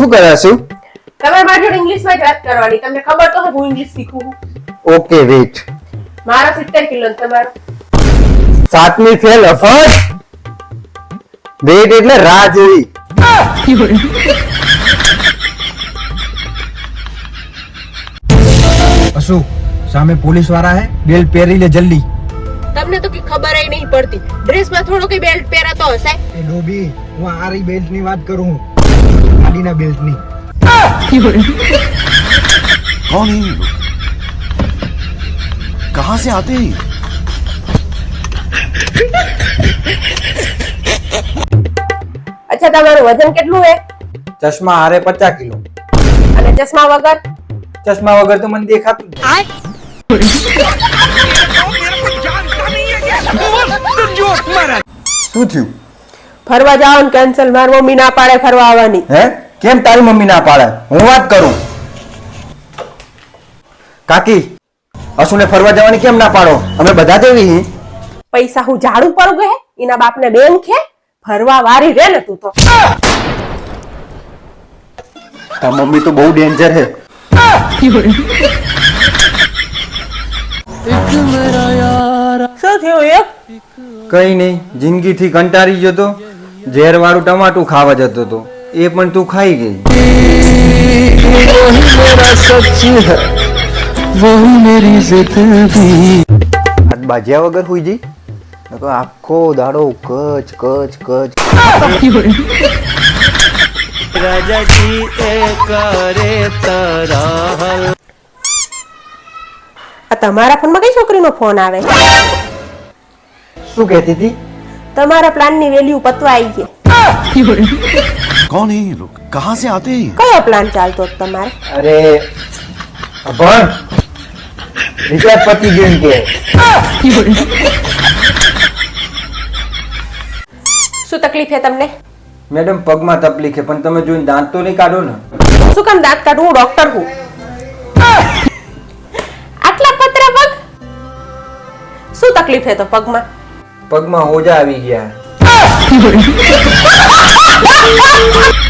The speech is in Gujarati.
શું કરાશું તમારે મારી જોડે ઇંગ્લિશમાં જ વાત કરવાની. તમને ખબર તો હું ઇંગ્લિશ શીખું ઓકે વેટ મારા સિત્તેર કિલો તમારો. સાતમી ફેલ અફર વેટ એટલે રાહ જોઈ અશુ સામે પોલીસવાળા હે બેલ્ટ પહેરી લે જલ્દી. તમને તો કઈ ખબર નહીં પડતી. ડ્રેસમાં થોડો કઈ બેલ્ટ પહેરાતો હશે? એ ડોબી હું આરી બેલ્ટની વાત કરું છું ગાડીના બેલ્ટની. કોણ હે કહા સે આતે અચ્છા તમારું વજન કેટલું હે? ચશ્મા હારે 50 કિલો. અને ચશ્મા વગર? ચશ્મા વગર તો મને દેખાતું શું થયું? ફરવા જાઓ ને કેન્સલ મારી મમ્મી ના પાડે ફરવા આવવાની. હે? કેમ તારી મમ્મી ના પાડે? હું વાત કરું. કાકી અસુને ફરવા જવાની કેમ ના પાડો? અમે બધા છીએ. પૈસા હું ઝાડુ પર ગયે એના બાપને બેન ખે ફરવા વારી રે ને તું તો. તાર મમ્મી તો બહુ ડેન્જર છે શું થયું એ? કઈ નહીં જિંદગીથી કંટાળી ગયો તો. ઝેર વાળું ટમાટું ખાવા જતો હતો એ પણ તું ખાઈ ગઈ. બાજ્યા વગર હુઈ જી આખો દાડો કચ કચ કચ. આ તમારા ફોનમાં કઈ છોકરીનો ફોન આવે? શું કહેતી હતી? તમારા પ્લાનની વેલ્યુ પતવાઈ છે. કોણ હે લોક કહા સે આતે હે? કયો પ્લાન ચાલતો તમારે? અરે અભણ રિચાર્જ પતી ગયું કે. શું તકલીફ હે તમને? મેડમ પગમાં તકલીફ હે પણ તમે જોઈને દાંત તો નહીં કાઢો ને. શું કામ દાંત કાઢું? હું ડોક્ટર હું. આટલા પતરા પગ? શું તકલીફ હે તો પગમાં? પગમાં હોજા આવી ગયા.